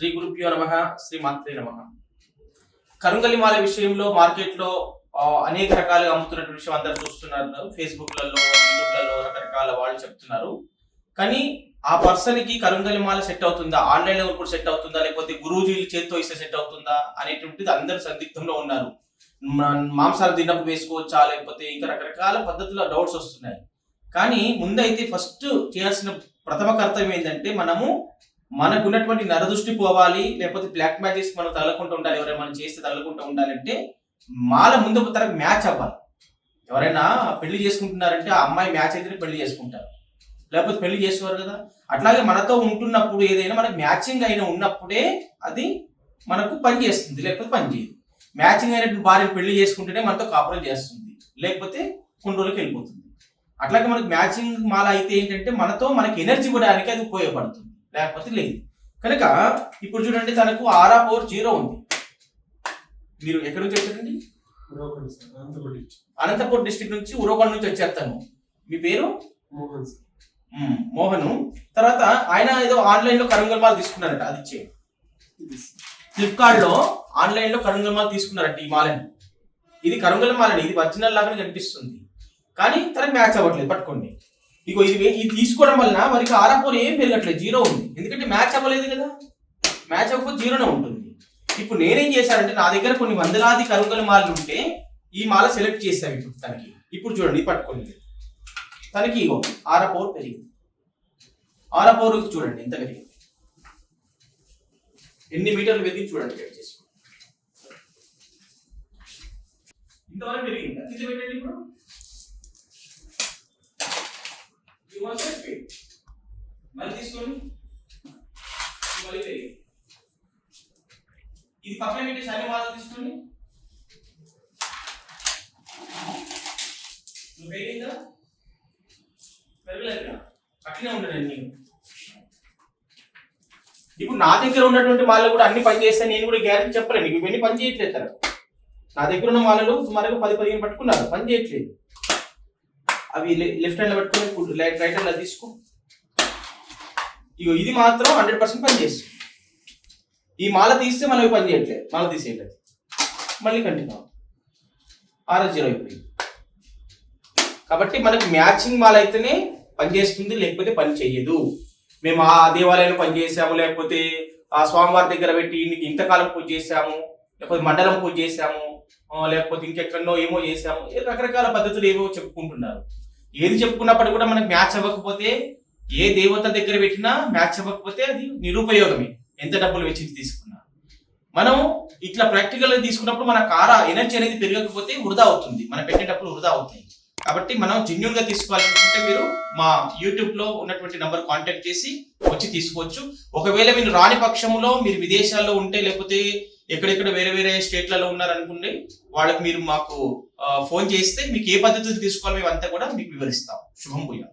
శ్రీ గురుభ్యో నమ శ్రీ మాత్రే నమ. కరుంగలి మాల విషయంలో మార్కెట్లో అనేక రకాలుగా అమ్ముతున్నటువంటి విషయం అందరు చూస్తున్నారు. ఫేస్బుక్లలో యూట్యూబ్లలో రకరకాల వాళ్ళు చెప్తున్నారు. కానీ ఆ పర్సన్కి కరుంగలి మాల సెట్ అవుతుందా? ఆన్లైన్లో కూడా సెట్ అవుతుందా? లేకపోతే గురూజీల చేతితో ఇస్తే సెట్ అవుతుందా? అనేటువంటిది అందరు సందిగ్ధంలో ఉన్నారు. మాంసాలు తిన్నప్పుడు వేసుకోవచ్చా? లేకపోతే ఇంకా రకరకాల పద్ధతుల్లో డౌట్స్ వస్తున్నాయి. కానీ ముందైతే ఫస్ట్ చేయాల్సిన ప్రథమ కర్తవ్యం ఏంటంటే మనము మనకు ఉన్నటువంటి నరదృష్టి పోవాలి లేకపోతే బ్లాక్ మ్యాజిక్స్ మనం తగలకుండా ఉండాలి ఎవరైనా మనం చేస్తే తగలకుండా ఉండాలంటే మాల ముందు తరకు మ్యాచ్ అవ్వాలి. ఎవరైనా పెళ్ళి చేసుకుంటున్నారంటే ఆ అమ్మాయి మ్యాచ్ అయితేనే పెళ్ళి చేసుకుంటారు. లేకపోతే పెళ్ళి చేసేవారు కదా. అట్లాగే మనతో ఉంటున్నప్పుడు ఏదైనా మనకు మ్యాచింగ్ అయిన ఉన్నప్పుడే అది మనకు పని చేస్తుంది లేకపోతే పని చేయదు. మ్యాచింగ్ అయినటువంటి భార్యను పెళ్ళి చేసుకుంటేనే మనతో కాపురం చేస్తుంది లేకపోతే కొన్ని రోజులకి వెళ్ళిపోతుంది. అట్లాగే మనకి మ్యాచింగ్ మాల అయితే ఏంటంటే మనతో మనకి ఎనర్జీ ఇవ్వడానికి అది ఉపయోగపడుతుంది. లేకపోతే లేదు. కనుక ఇప్పుడు చూడండి తనకు ఆరా పవర్ జీరో ఉంది. మీరు ఎక్కడి నుంచి వచ్చారండి? అనంతపురం డిస్ట్రిక్ట్ నుంచి ఉరవకొండ నుంచి వచ్చారు తను. మీ పేరు? మోహన్ తర్వాత ఆయన ఏదో ఆన్లైన్లో కరుంగల్ మాల తీసుకున్నారట అది ఇచ్చే. ఫ్లిప్కార్ట్లో ఆన్లైన్లో కరుంగల్ మాల తీసుకున్నారట ఈ మాలని. ఇది కరుంగల్ మాలని ఇది ఒరిజినల్ లాగానే కనిపిస్తుంది. కానీ తనకు మ్యాచ్ అవ్వట్లేదు పట్టుకోండి. ఇగో ఇది ఇది తీసుకోవడం వలన మనకి ఆరాపూర్ ఏం పెరగట్లేదు జీరో ఉంది. ఎందుకంటే మ్యాచ్ అవ్వలేదు కదా. మ్యాచ్ అవ్వకపోతే జీరోనే ఉంటుంది. ఇప్పుడు నేనేం చేశానంటే నా దగ్గర కొన్ని వందలాది కరుంగల్ మాలలు ఉంటే ఈ మాల సెలెక్ట్ చేశాను ఇప్పుడు తనకి. ఇప్పుడు చూడండి ఇది పట్టుకోండి. తనకి ఇగో ఆరపౌర్ పెరిగింది. ఆరపౌర్ చూడండి ఎంత పెరిగింది. ఎన్ని మీటర్లు పెరిగి చూడండి కట్ చేసుకో ఇంతవరకు పెరిగిందా? కింద పెట్టండి ఇప్పుడు. You want to speed. మళ్ళీ తీసుకోండి. మళ్ళీ పెరిగింది ఇది పక్కన పెట్టి శని మాత్రం తీసుకోండి. నువ్వు పెరిగిందా పెరగలేదు అట్లనే ఉండదు నేను ఇప్పుడు నా దగ్గర ఉన్నటువంటి వాళ్ళు కూడా అన్ని పని చేస్తే నేను కూడా గ్యారెంటీ చెప్పలేను. ఇవన్నీ పని చేయట్లేదు తను. నా దగ్గర ఉన్న వాళ్ళు సుమారుగా పది పదిహేను పట్టుకున్నారు. పని చేయట్లేదు. అవి లెఫ్ట్ హ్యాండ్ పట్టుకుని రైట్ రైట్ హ్యాండ్ తీసుకో. ఇగో ఇది మాత్రం హండ్రెడ్ పర్సెంట్ పనిచేస్తుంది ఈ మాల తీస్తే మనం పని చేయట్లేదు మాల తీసేయట్లేదు మళ్ళీ కంటిన్యూ ఆరో జీరో అయిపోయింది. కాబట్టి మనకి మ్యాచింగ్ మాల అయితేనే పనిచేస్తుంది లేకపోతే పని చేయదు మేము ఆ దేవాలయంలో పనిచేసాము లేకపోతే ఆ స్వామివారి దగ్గర పెట్టి ఇంతకాలం పూజ చేసాము లేకపోతే మండలం పూజ చేసాము లేకపోతే ఇంకెక్కడో ఏమో చేసాము ఏ రకరకాల పద్ధతులు ఏవో చెప్పుకుంటున్నారు. ఏది చెప్పుకున్నప్పటికీ కూడా మనకి మ్యాచ్ అవ్వకపోతే ఏ దేవత దగ్గర పెట్టినా మ్యాచ్ అవ్వకపోతే అది నిరుపయోగమే. ఎంత డబ్బులు వెచ్చించి తీసుకున్నా. మనం ఇట్లా ప్రాక్టికల్ తీసుకున్నప్పుడు మన కార ఎనర్జీ అనేది పెరగకపోతే వృధా అవుతుంది. మనం పెట్టే డబ్బులు వృధా అవుతాయి. కాబట్టి మనం జెన్యున్గా తీసుకోవాలనుకుంటే మీరు మా యూట్యూబ్లో ఉన్నటువంటి నంబర్ కాంటాక్ట్ చేసి వచ్చి తీసుకోవచ్చు. ఒకవేళ మీరు రాని పక్షంలో మీరు విదేశాల్లో ఉంటే లేకపోతే ఎక్కడెక్కడ వేరే వేరే స్టేట్లలో ఉన్నారనుకుంటే వాళ్ళకి మీరు మాకు ఫోన్ చేస్తే మీకు ఏ పద్ధతి తీసుకోవాలి మేము అంతా కూడా మీకు వివరిస్తాం. శుభం పోయా